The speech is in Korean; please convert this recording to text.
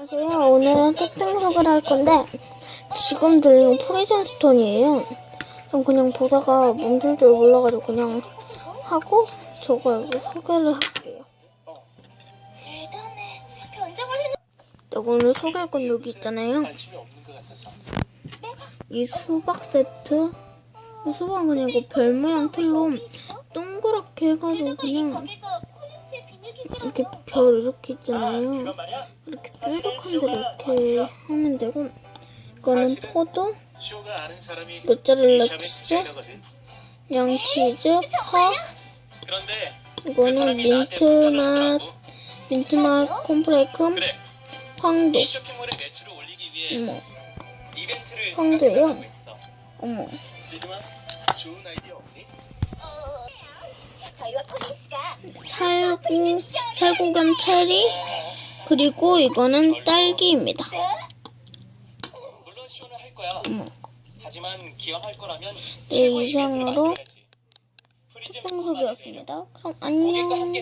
안녕하세요. 오늘은 특등석을 할 건데 지금 들리는 프리즌 스톤이에요. 그럼 그냥 보다가 멈출 줄 몰라가지고 그냥 하고 저거 이거 소개를 할게요. 해놓... 내가 오늘 소개할 건 여기 있잖아요. 이 수박 세트. 이 수박은 그냥 이거 별 모양 틀로 동그랗게 해가지고 그냥 별 이렇게 있잖아요. 이렇게 뾰족한 데로 이렇게 하면 되고 이거는 포도, 모짜렐라 치즈. 양치즈, 파, 이거는 사람이 민트 나한테 부탁을 맛, 하더라고. 민트 맛 콤프레이크, 황도. 어머, 있어 어머. 리드만 좋은 아이디어 없니? 저희와 콜립스가 살구, 살구겸 체리, 그리고 이거는 딸기입니다. 거라면 네, 이상으로 특등석이었습니다. 그럼 안녕.